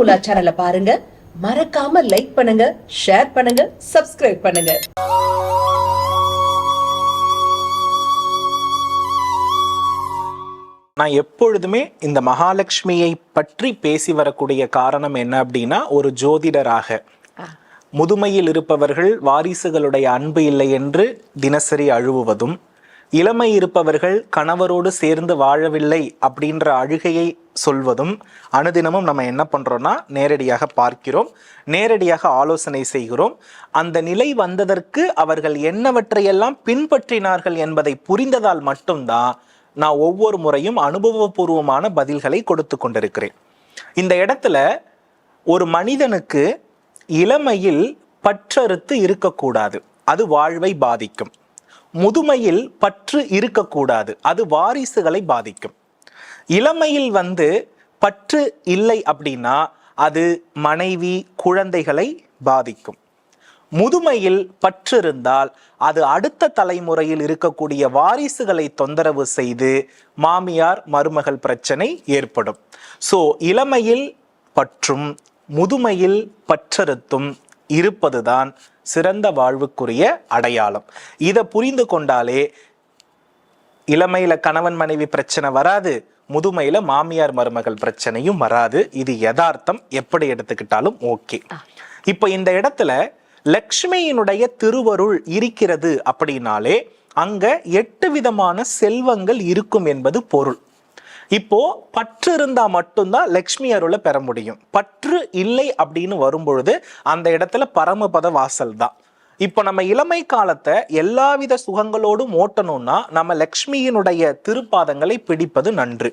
உலா சேனலை பாருங்க. மறக்காம லைக் பண்ணுங்க ஷேர் பண்ணுங்க சப்ஸ்கிரைப் பண்ணுங்க. நான் எப்பொழுதுமே இந்த மகாலட்சுமியை பற்றி பேசி வரக்கூடிய காரணம் என்ன அப்படின்னா ஒரு ஜோதிடராக. முதுமையில் இருப்பவர்கள் வாரிசுகளுடைய அன்பு இல்லை என்று தினசரி அழுவுவதும் இளமை இருப்பவர்கள் கணவரோடு சேர்ந்து வாழவில்லை அப்படின்ற அழுகையை சொல்வதும் அனுதினமும் நம்ம என்ன பண்ணுறோன்னா நேரடியாக பார்க்கிறோம் நேரடியாக ஆலோசனை செய்கிறோம். அந்த நிலை வந்ததற்கு அவர்கள் என்னவற்றையெல்லாம் பின்பற்றினார்கள் என்பதை புரிந்ததால் மட்டும்தான் நான் ஒவ்வொரு முறையும் அனுபவபூர்வமான பதில்களை கொடுத்து கொண்டிருக்கிறேன். இந்த இடத்துல ஒரு மனிதனுக்கு இளமையில் பற்றறுத்து இருக்கக்கூடாது. அது வாழ்வை பாதிக்கும். முதுமையில் பற்று இருக்கக்கூடாது. அது வாரிசுகளை பாதிக்கும். இளமையில் வந்து பற்று இல்லை அப்படின்னா அது மனைவி குழந்தைகளை பாதிக்கும். முதுமையில் பற்று இருந்தால் அது அடுத்த தலைமுறையில் இருக்கக்கூடிய வாரிசுகளை தொந்தரவு செய்து மாமியார் மருமகள் பிரச்சனை ஏற்படும். ஸோ இளமையில் பற்றும் முதுமையில் பற்றறுத்தும் இருப்பதுதான் சிறந்த வாழ்வுக்குரிய அடையாளம். இதை புரிந்து கொண்டாலே இளமையில கணவன் மனைவி பிரச்சனை வராது. முதுமையில மாமியார் மருமகள் பிரச்சனையும் வராது. இது யதார்த்தம். எப்படி எடுத்துக்கிட்டாலும் ஓகே. இப்போ இந்த இடத்துல லக்ஷ்மியினுடைய திருவருள் இருக்கிறது அப்படின்னாலே அங்க எட்டு விதமான செல்வங்கள் இருக்கும் என்பது பொருள். இப்போ பற்று இருந்தா மட்டும்தான் லக்ஷ்மி அருளை பெற முடியும். பற்று இல்லை அப்படின்னு வரும்பொழுது அந்த இடத்துல பரமபத வாசல் தான் இப்போ நம்ம இளமை காலத்தை எல்லாவித சுகங்களோடும் ஓட்டணும்னா நம்ம லக்ஷ்மியினுடைய திருப்பாதங்களை பிடிப்பது நன்று.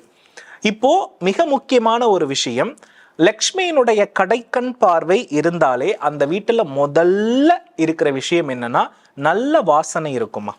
இப்போ மிக முக்கியமான ஒரு விஷயம் லக்ஷ்மியினுடைய கடைக்கண் பார்வை இருந்தாலே அந்த வீட்டில் முதல்ல இருக்கிற விஷயம் என்னன்னா நல்ல வாசனை இருக்குமா?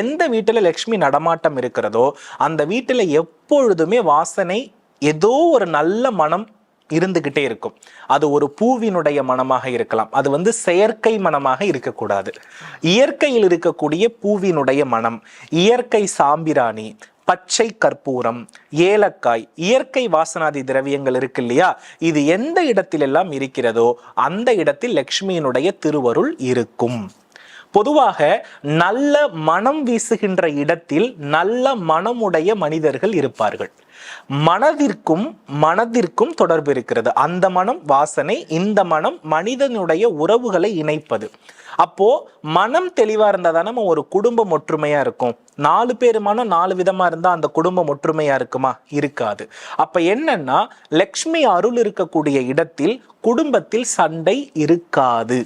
எந்த வீட்டில் லக்ஷ்மி நடமாட்டம் இருக்கிறதோ அந்த வீட்டில் எப்பொழுதுமே வாசனை ஏதோ ஒரு நல்ல மனம் இருந்துகிட்டே இருக்கும். அது ஒரு பூவினுடைய மனமாக இருக்கலாம். அது வந்து செயற்கை மனமாக இருக்கக்கூடாது. இயற்கையில் இருக்கக்கூடிய பூவினுடைய மனம் இயற்கை சாம்பிராணி பச்சை கற்பூரம் ஏலக்காய் இயற்கை வாசனாதி திரவியங்கள் இருக்கு இல்லையா? இது எந்த இடத்திலெல்லாம் இருக்கிறதோ அந்த இடத்தில் லக்ஷ்மியினுடைய திருவருள் இருக்கும். பொதுவாக நல்ல மனம் வீசுகின்ற இடத்தில் நல்ல மனமுடைய மனிதர்கள் இருப்பார்கள். மனதிற்கும் மனதிற்கும் தொடர்பு இருக்கிறது. அந்த மனம் வாசனை இந்த மனம் மனிதனுடைய உறவுகளை இணைப்பது. அப்போ மனம் தெளிவா இருந்தா தானே நம்ம ஒரு குடும்பம் ஒற்றுமையா இருக்கும். நாலு பேர் மனம் நாலு விதமா இருந்தா அந்த குடும்பம் ஒற்றுமையா இருக்குமா? இருக்காது. அப்ப என்னன்னா லக்ஷ்மி அருள் இருக்கக்கூடிய இடத்தில் குடும்பத்தில் சண்டை இருக்காது.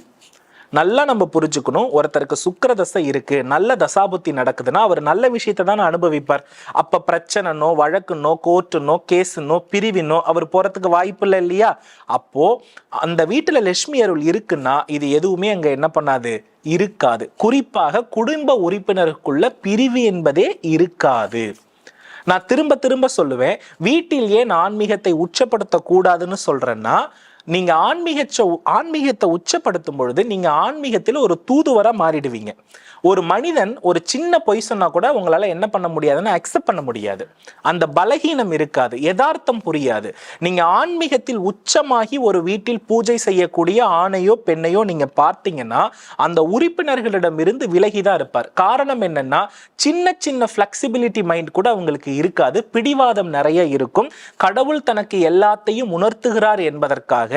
நல்லா நம்ம புரிஞ்சுக்கணும். ஒருத்தருக்கு சுக்கர தசை இருக்கு நல்ல தசாபுத்தி நடக்குதுன்னா அவர் நல்ல விஷயத்தை தானே அனுபவிப்பார். அப்ப பிரச்சனைனோ வழக்குனோ கோர்ட்டுனோ கேஸுனோ பிரிவினோ அவர் போறதுக்கு வாய்ப்பு இல்லை இல்லையா? அப்போ அந்த வீட்டுல லட்சுமி அருள் இருக்குன்னா இது எதுவுமே அங்க என்ன பண்ணாது? இருக்காது. குறிப்பாக குடும்ப உறுப்பினருக்குள்ள பிரிவு என்பதே இருக்காது. நான் திரும்ப திரும்ப சொல்லுவேன். வீட்டில் ஏன் ஆன்மீகத்தை உச்சப்படுத்த கூடாதுன்னு சொல்றேன்னா நீங்க ஆன்மீக ஆன்மீகத்தை உச்சப்படுத்தும் பொழுது நீங்க ஆன்மீகத்தில் ஒரு தூதுவராக மாறிடுவீங்க. ஒரு மனிதன் ஒரு சின்ன பொய் சொன்னா கூட உங்களால என்ன பண்ண முடியாதுன்னு அக்செப்ட் பண்ண முடியாது. அந்த பலகீனம் இருக்காது யதார்த்தம் புரியாது. நீங்க ஆன்மீகத்தில் உச்சமாகி ஒரு வீட்டில் பூஜை செய்யக்கூடிய ஆணையோ பெண்ணையோ நீங்க பார்த்தீங்கன்னா அந்த உறுப்பினர்களிடம் இருந்து விலகிதான் இருப்பார். காரணம் என்னன்னா சின்ன சின்ன ஃபிளெக்சிபிலிட்டி மைண்ட் கூட அவங்களுக்கு இருக்காது. பிடிவாதம் நிறைய இருக்கும். கடவுள் தனக்கு எல்லாத்தையும் உணர்த்துகிறார் என்பதற்காக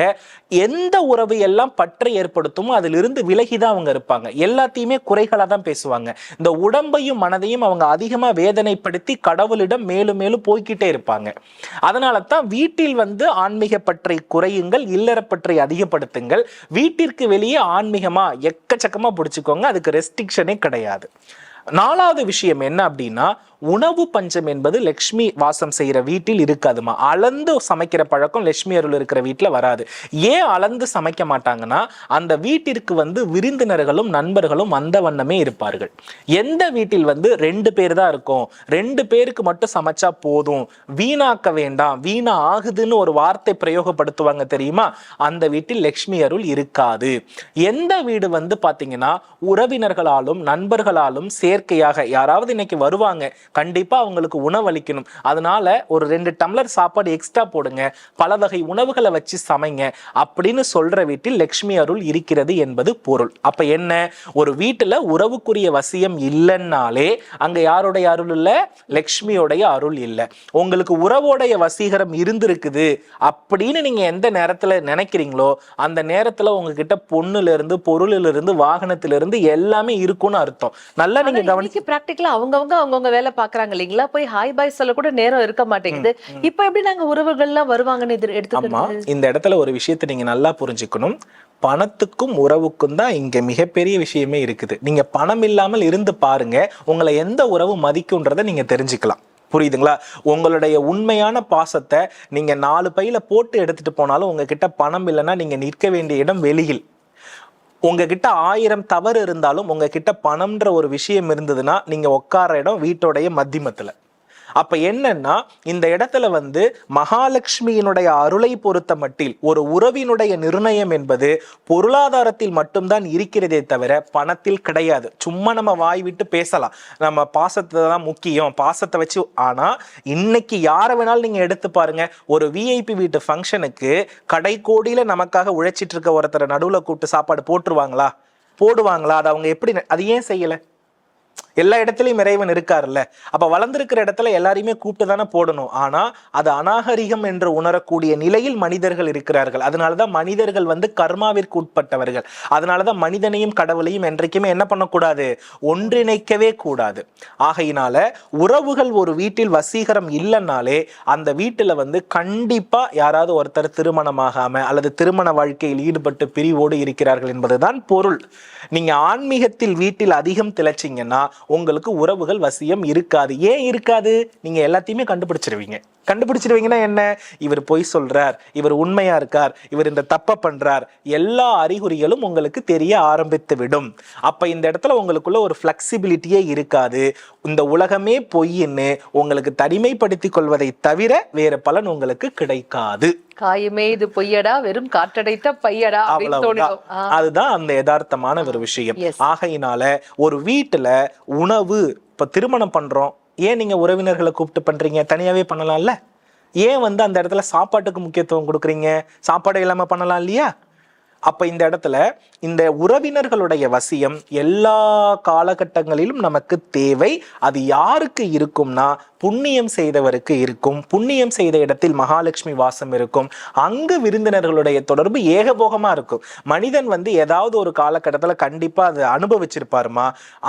எந்த உறவு எல்லாம் பற்றை ஏற்படுத்துமோ அதிலிருந்து விலகிதான் அவங்க இருப்பாங்க. எல்லாத்தையுமே குறைகளாக தான் பேசுவாங்க. இந்த உடம்பையும் மனதையும் அவங்க அதிகமாக வேதனைப்படுத்தி கடவுளிடம் மேலும் மேலும் போய்க்கிட்டே இருப்பாங்க. அதனால தான் வீட்டில் வந்து ஆன்மீக பற்றை குறையுங்கள் இல்லற பற்றை அதிகப்படுத்துங்கள். வீட்டிற்கு வெளியே ஆன்மீகமாக எக்கச்சக்கமாக பிடிச்சிக்கோங்க. அதுக்கு ரெஸ்ட்ரிக்ஷனே கிடையாது. நாலாவது விஷயம் என்ன அப்படின்னா உணவு பஞ்சம் என்பது லக்ஷ்மி வாசம் செய்கிற வீட்டில் இருக்காதுமா? அளந்து சமைக்கிற பழக்கம் லட்சுமி அருள் இருக்கிற வீட்டில் வராது. ஏன் அளந்து சமைக்க மாட்டாங்கன்னா அந்த வீட்டிற்கு வந்து விருந்தினர்களும் நண்பர்களும் வந்த வண்ணமே இருப்பார்கள். எந்த வீட்டில் வந்து ரெண்டு பேர் தான் இருக்கும் ரெண்டு பேருக்கு மட்டும் சமைச்சா போதும் வீணாக்க வேண்டாம் வீணா ஆகுதுன்னு ஒரு வார்த்தை பிரயோகப்படுத்துவாங்க தெரியுமா? அந்த வீட்டில் லக்ஷ்மி அருள் இருக்காது. எந்த வீடு வந்து பார்த்தீங்கன்னா உறவினர்களாலும் நண்பர்களாலும் சேர்க்கையாக யாராவது இன்னைக்கு வருவாங்க கண்டிப்பா அவங்களுக்கு உணவளிக்கணும். அதனால ஒரு ரெண்டு டம்ளர் சாப்பாடு எக்ஸ்ட்ரா போடுங்க. பல வகை உணவுகளை வச்சு சமைங்க. அப்படின்னு சொல்ற வீட்டில் லக்ஷ்மி அருள் இருக்கிறது என்பது பொருள். அப்ப என்ன? ஒரு வீட்டுல உறவுக்குரிய வசியம் இல்லைன்னாலே அங்க யாருடைய அருள் இல்ல? லக்ஷ்மியோடைய அருள் இல்ல. உங்களுக்கு உறவோடைய வசீகரம் இருந்திருக்குது அப்படின்னு நீங்க எந்த நேரத்துல நினைக்கிறீங்களோ அந்த நேரத்துல உங்ககிட்ட பொண்ணுல இருந்து பொருளிலிருந்து இருந்து வாகனத்திலிருந்து இருந்து எல்லாமே இருக்கும்னு அர்த்தம். நல்லா நீங்க கவனி இன்னைக்கு பிராக்டிகலா அவங்கவங்க அவங்கவங்க வேலை பாக்குறாங்க இல்லைங்களா? போய் ஹாய் பாய் சொல்ல கூட நேரம் இருக்க மாட்டேங்குது. இப்ப எப்படி நாங்க உறவுகள்லாம் வருவாங்கன்னு எதிர் ஆமா எடுத்துக்கிறது இந்த இடத்துல ஒரு விஷயத்தை நீங்க நல்லா புரிஞ்சுக்கணும். பணத்துக்கும் உறவுக்கும் தான் இங்க மிகப்பெரிய விஷயமே இருக்குது. நீங்க பணம் இல்லாமல் இருந்து பாருங்க உங்களை எந்த உறவு மதிக்கும்ன்றதை நீங்க தெரிஞ்சுக்கலாம். புரியுதுங்களா? உங்களுடைய உண்மையான பாசத்தை நீங்க நாலு பையில போட்டு எடுத்துட்டு போனாலும் உங்ககிட்ட பணம் இல்லைன்னா நீங்க நிற்க வேண்டிய இடம் வெளியில். உங்ககிட்ட ஆயிரம் தவறு இருந்தாலும் உங்ககிட்ட பணம்ன்ற ஒரு விஷயம் இருந்ததுன்னா நீங்க உட்கார இடம் வீட்டோடைய மத்தியமத்துல அப்ப என்னன்னா இந்த இடத்துல வந்து மகாலட்சுமியினுடைய அருளை பொறுத்த மட்டில் ஒரு உறவினுடைய நிர்ணயம் என்பது பொருளாதாரத்தில் மட்டும்தான் இருக்கிறதே தவிர பணத்தில் கிடையாது. சும்மா நம்ம வாய் விட்டு பேசலாம். நம்ம பாசத்தை தான் முக்கியம். பாசத்தை வச்சு ஆனா இன்னைக்கு யாரை வேணாலும் நீங்க எடுத்து பாருங்க. ஒரு விஐபி வீட்டு ஃபங்க்ஷனுக்கு கடைக்கோடியில நமக்காக உழைச்சிட்டு இருக்க ஒருத்தரை நடுவுல கூப்பிட்டு சாப்பாடு போட்டுருவாங்களா? போடுவாங்களா? அது அவங்க எப்படி அது ஏன் செய்யலை? எல்லா இடத்துலையும் இறைவன் இருக்காருல்ல. அப்ப வளர்ந்துருக்கிற இடத்துல எல்லாரையுமே கூப்பிட்டு தானே போடணும். ஆனா அது அநாகரிகம் என்று உணரக்கூடிய நிலையில் மனிதர்கள் இருக்கிறார்கள். அதனாலதான் மனிதர்கள் வந்து கர்மாவிற்கு உட்பட்டவர்கள். அதனாலதான் மனிதனையும் கடவுளையும் என்றைக்குமே என்ன பண்ணக்கூடாது? ஒன்றிணைக்கவே கூடாது. ஆகையினால உறவுகள் ஒரு வீட்டில் வசீகரம் இல்லைன்னாலே அந்த வீட்டுல வந்து கண்டிப்பா யாராவது ஒருத்தர் திருமணமாகாம அல்லது திருமண வாழ்க்கையில் ஈடுபட்டு பிரிவோடு இருக்கிறார்கள் என்பதுதான் பொருள். நீங்க ஆன்மீகத்தில் வீட்டில் அதிகம் திளைச்சிங்கன்னா உங்களுக்கு உறவுகள் வசியம் இருக்காது. ஏன் இருக்காது? நீங்க எல்லாத்தையுமே கண்டுபிடிச்சிருவீங்க. கண்டுபிடிச்சிருவீங்கன்னா என்ன? இவர் பொய் சொல்றார் இவர் உண்மையா இருக்கார் இவர் இந்த தப்ப பண்றார். எல்லா அறிகுறிகளும் உங்களுக்கு தெரிய ஆரம்பித்து விடும் அப்ப இந்த இடத்துல உங்களுக்குள்ள ஒரு ஃப்ளெக்சிபிலிட்டியே இருக்காது. இந்த உலகமே பொய்ன்னு உங்களுக்கு தனிமைப்படுத்திக் கொள்வதை தவிர வேற பலன் உங்களுக்கு கிடைக்காது. காயமே இது பொய்யடா வெறும் காற்றடைத்த பையடா அதுதான் அந்த யதார்த்தமான ஒரு விஷயம். ஆகையினால ஒரு வீட்டுல உணவு இப்ப திருமணம் பண்றோம். ஏன் நீங்க உறவினர்களை கூப்பிட்டு பண்றீங்க? தனியாவே பண்ணலாம்ல? ஏன் வந்து அந்த இடத்துல சாப்பாட்டுக்கு முக்கியத்துவம் கொடுக்குறீங்க? சாப்பாடு இல்லாம பண்ணலாம் இல்லையா? அப்போ இந்த இடத்துல இந்த உறவினர்களுடைய வசியம் எல்லா காலகட்டங்களிலும் நமக்கு தேவை. அது யாருக்கு இருக்கும்னா புண்ணியம் செய்தவருக்கு இருக்கும். புண்ணியம் செய்த இடத்தில் மகாலட்சுமி வாசம் இருக்கும். அங்கு விருந்தினர்களுடைய தொடர்பு ஏகபோகமாக இருக்கும். மனிதன் வந்து ஏதாவது ஒரு காலகட்டத்தில் கண்டிப்பாக அதை அனுபவிச்சிருப்பாருமா?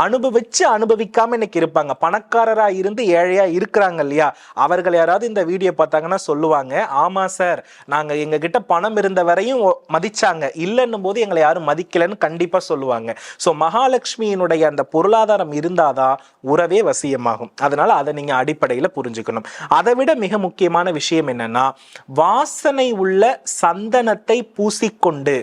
அனுபவிச்சு அனுபவிக்காம இன்னைக்கு இருப்பாங்க. பணக்காரராக இருந்து ஏழையாக இருக்கிறாங்க இல்லையா? அவர்கள் யாராவது இந்த வீடியோ பார்த்தாங்கன்னா சொல்லுவாங்க ஆமாம் சார் நாங்கள் எங்ககிட்ட பணம் இருந்த வரையும் மதிச்சாங்க. இல்லைன்னும் போது எங்களை யாரும் மதிக்கலைன்னு கண்டிப்பாக சொல்லுவாங்க. ஸோ மகாலட்சுமியினுடைய அந்த பொருளாதாரம் இருந்தாதான் உறவே வசியமாகும். அதனால அதை நீங்க அடிப்படையில் புரிஞ்சுக்கணும். அதை விட மிக முக்கியமான விஷயம் என்னன்னா வாசனை உள்ள சந்தனத்தை பூசிக்கொண்டு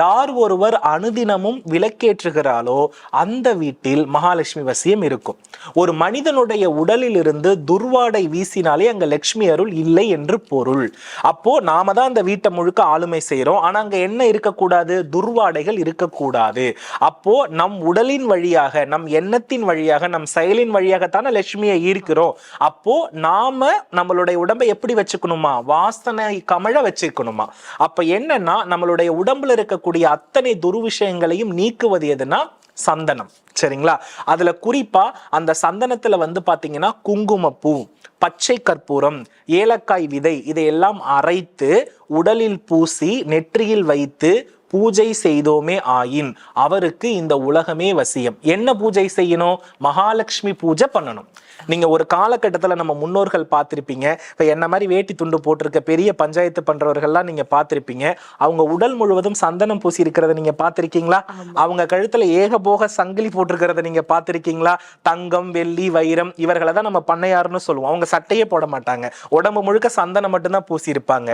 யார் ஒருவர் அனுதினமும் விளக்கேற்றுகிறாளோ அந்த வீட்டில் மகாலட்சுமி வசியம் இருக்கும். ஒரு மனிதனுடைய உடலில் இருந்து துர்வாடை வீசினாலே அங்க லட்சுமி அருள் இல்லை என்று பொருள். அப்போ நாம தான் அந்த வீட்டை முழுக்க ஆளுமை செய்கிறோம் ஆனா அங்க என்ன இருக்க இருக்கக்கூடாது துர்வாடைகள் இருக்கக்கூடாது. அப்போ நம் உடலின் வழியாக நம் எண்ணத்தின் வழியாக நம் செயலின் வழியாகத்தானே லட்சுமியை ஈர்க்கிறோம். அப்போ நாம நம்மளுடைய உடம்பை எப்படி வச்சுக்கணுமா? வாசனை கமழ வச்சுக்கணுமா? அப்ப என்னன்னா நம்மளுடைய உடம்புல இருக்கக்கூடிய அத்தனை துர்விஷயங்களையும் நீக்குவது எதுனா சந்தனம். சரிங்களா? அதுல குறிப்பா அந்த சந்தனத்துல வந்து பாத்தீங்கன்னா குங்குமப்பூ பச்சை கற்பூரம் ஏலக்காய் விதை இதையெல்லாம் அரைத்து உடலில் பூசி நெற்றியில் வைத்து பூஜை செய்தோமே ஆயின் அவருக்கு இந்த உலகமே வசியம். என்ன பூஜை செய்யணும்? மகாலட்சுமி பூஜை பண்ணணும். நீங்க ஒரு காலகட்டத்துல நம்ம முன்னோர்கள் பார்த்திருப்பீங்க. இப்ப என்ன மாதிரி வேட்டி துண்டு போட்டிருக்க பெரிய பஞ்சாயத்து பண்றவர்கள்லாம் நீங்க பார்த்திருப்பீங்க. அவங்க உடல் முழுவதும் சந்தனம் பூசி இருக்கிறத நீங்க பார்த்திருக்கீங்களா? அவங்க கழுத்துல ஏகபோக சங்கிலி போட்டிருக்கிறத நீங்க பார்த்திருக்கீங்களா? தங்கம் வெள்ளி வைரம் இவர்களை தான் நம்ம பண்ணையாருன்னு சொல்லுவோம். அவங்க சட்டையே போட மாட்டாங்க. உடம்பு முழுக்க சந்தனம் மட்டும்தான் பூசி இருப்பாங்க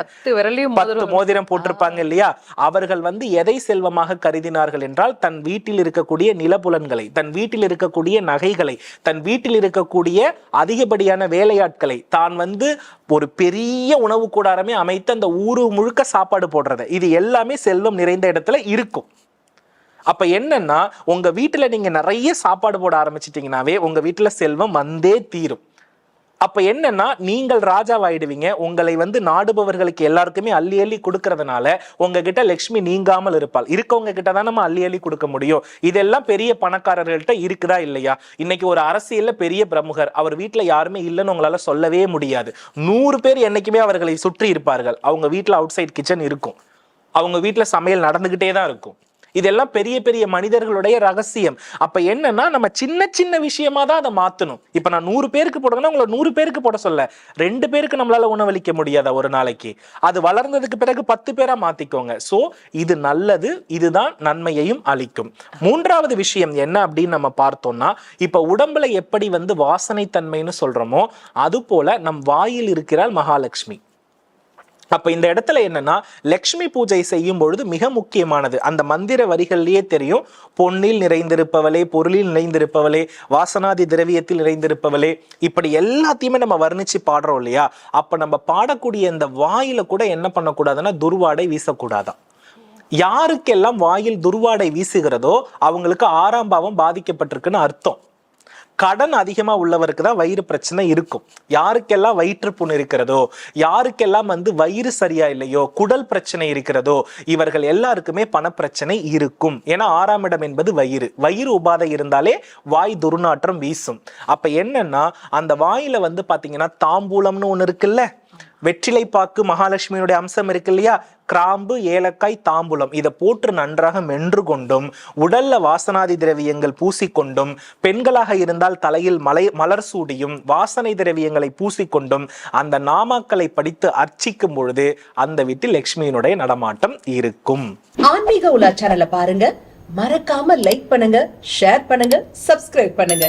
பத்து மோதிரம் போட்டிருப்பாங்க இல்லையா? அவர்கள் வந்து எதை செல்வமாக கருதினார்கள் என்றால் தன் வீட்டில் இருக்கக்கூடிய நிலப்புலன்களை தன் வீட்டில் இருக்கக்கூடிய நகைகளை தன் வீட்டில் இருக்கக்கூடிய அதிகப்படியான வேலையாட்களை தான் வந்து ஒரு பெரிய உணவு கூடாரமே அமைத்து அந்த ஊரு முழுக்க சாப்பாடு போடுறது. இது எல்லாமே செல்வம் நிறைந்த இடத்துல இருக்கும். அப்ப என்னன்னா உங்க வீட்டுல நீங்க நிறைய சாப்பாடு போட ஆரம்பிச்சிட்டீங்கன்னாவே உங்க வீட்டுல செல்வம் வந்தே தீரும். அப்ப என்னன்னா நீங்கள் ராஜாவாயிடுவீங்க. உங்களை வந்து நாடுபவர்களுக்கு எல்லாருக்குமே அள்ளி அள்ளி கொடுக்கறதுனால உங்ககிட்ட லக்ஷ்மி நீங்காமல் இருப்பாள். இருக்கவங்க கிட்ட தான் நம்ம அள்ளி அள்ளி கொடுக்க முடியும். இதெல்லாம் பெரிய பணக்காரர்கள்ட்ட இருக்குதா இல்லையா? இன்னைக்கு ஒரு அரசியல்ல பெரிய பிரமுகர். அவர் வீட்டுல யாருமே இல்லைன்னு உங்களால சொல்லவே முடியாது. நூறு பேர் என்னைக்குமே அவர்களை சுற்றி இருப்பார்கள். அவங்க வீட்டுல அவுட் சைட் கிச்சன் இருக்கும். அவங்க வீட்டுல சமையல் நடந்துகிட்டே தான் இருக்கும். இதெல்லாம் பெரிய பெரிய மனிதர்களுடைய ரகசியம். அப்ப என்னன்னா நம்ம சின்ன சின்ன விஷயமா தான் அதை மாத்தணும். இப்ப நான் நூறு பேருக்கு போடுங்கன்னா உங்களை நூறு பேருக்கு போட சொல்ல. ரெண்டு பேருக்கு நம்மளால உணவளிக்க முடியாத ஒரு நாளைக்கு? அது வளர்ந்ததுக்கு பிறகு பத்து பேரா மாத்திக்கோங்க. சோ இது நல்லது இதுதான் நன்மையையும் அளிக்கும். மூன்றாவது விஷயம் என்ன அப்படின்னு நம்ம பார்த்தோம்னா இப்ப உடம்புல எப்படி வந்து வாசனை தன்மைன்னு சொல்றோமோ அது போல நம் வாயில் இருக்கிறாள் மகாலட்சுமி. அப்ப இந்த இடத்துல என்னன்னா லக்ஷ்மி பூஜை செய்யும் பொழுது மிக முக்கியமானது. அந்த மந்திர வரிகள்லயே தெரியும் பொன்னில் நிறைந்திருப்பவளே பொருளில் நிறைந்திருப்பவளே வாசனாதி திரவியத்தில் நிறைந்திருப்பவளே இப்படி எல்லாத்தையுமே நம்ம வர்ணிச்சு பாடுறோம் இல்லையா? அப்ப நம்ம பாடக்கூடிய இந்த வாயில கூட என்ன பண்ணக்கூடாதுன்னா துர்வாடை வீசக்கூடாதான். யாருக்கெல்லாம் வாயில் துர்வாடை வீசுகிறதோ அவங்களுக்கு ஆறாம் பாவம் பாதிக்கப்பட்டிருக்குன்னு அர்த்தம். கடன் அதிகமாக உள்ளவருக்கு தான் வயிறு பிரச்சனை இருக்கும். யாருக்கெல்லாம் வயிற்றுப்புண் இருக்கிறதோ யாருக்கெல்லாம் வந்து வயிறு சரியா இல்லையோ குடல் பிரச்சனை இருக்கிறதோ இவர்கள் எல்லாருக்குமே பணப்பிரச்சனை இருக்கும். ஏன்னா ஆறாம் இடம் என்பது வயிறு. வயிறு உபாதை இருந்தாலே வாய் துர்நாற்றம் வீசும். அப்போ என்னன்னா அந்த வாயில வந்து பார்த்தீங்கன்னா தாம்பூலம்னு ஒன்று இருக்குல்ல? வெற்றிலை பாக்கு மகாலட்சுமியினுடைய அம்சம் இருக்கு இல்லையா? கிராம்பு ஏலக்காய் தாம்பூலம். இதை போட்டு நன்றாக மென்று கொண்டும் உடல்ல வாசனாதி திரவியங்கள் பூசிக்கொண்டும் பெண்களாக இருந்தால் தலையில் மலை மலர் சூடியும் வாசனை திரவியங்களை பூசிக்கொண்டும் அந்த நாமாக்களை படித்து அர்ச்சிக்கும் பொழுது அந்த வீட்டில் லட்சுமியினுடைய நடமாட்டம் இருக்கும். ஆன்மீக உலாச்சாரல பாருங்க. மறக்காம லைக் பண்ணுங்க ஷேர் பண்ணுங்க சப்ஸ்கிரைப் பண்ணுங்க.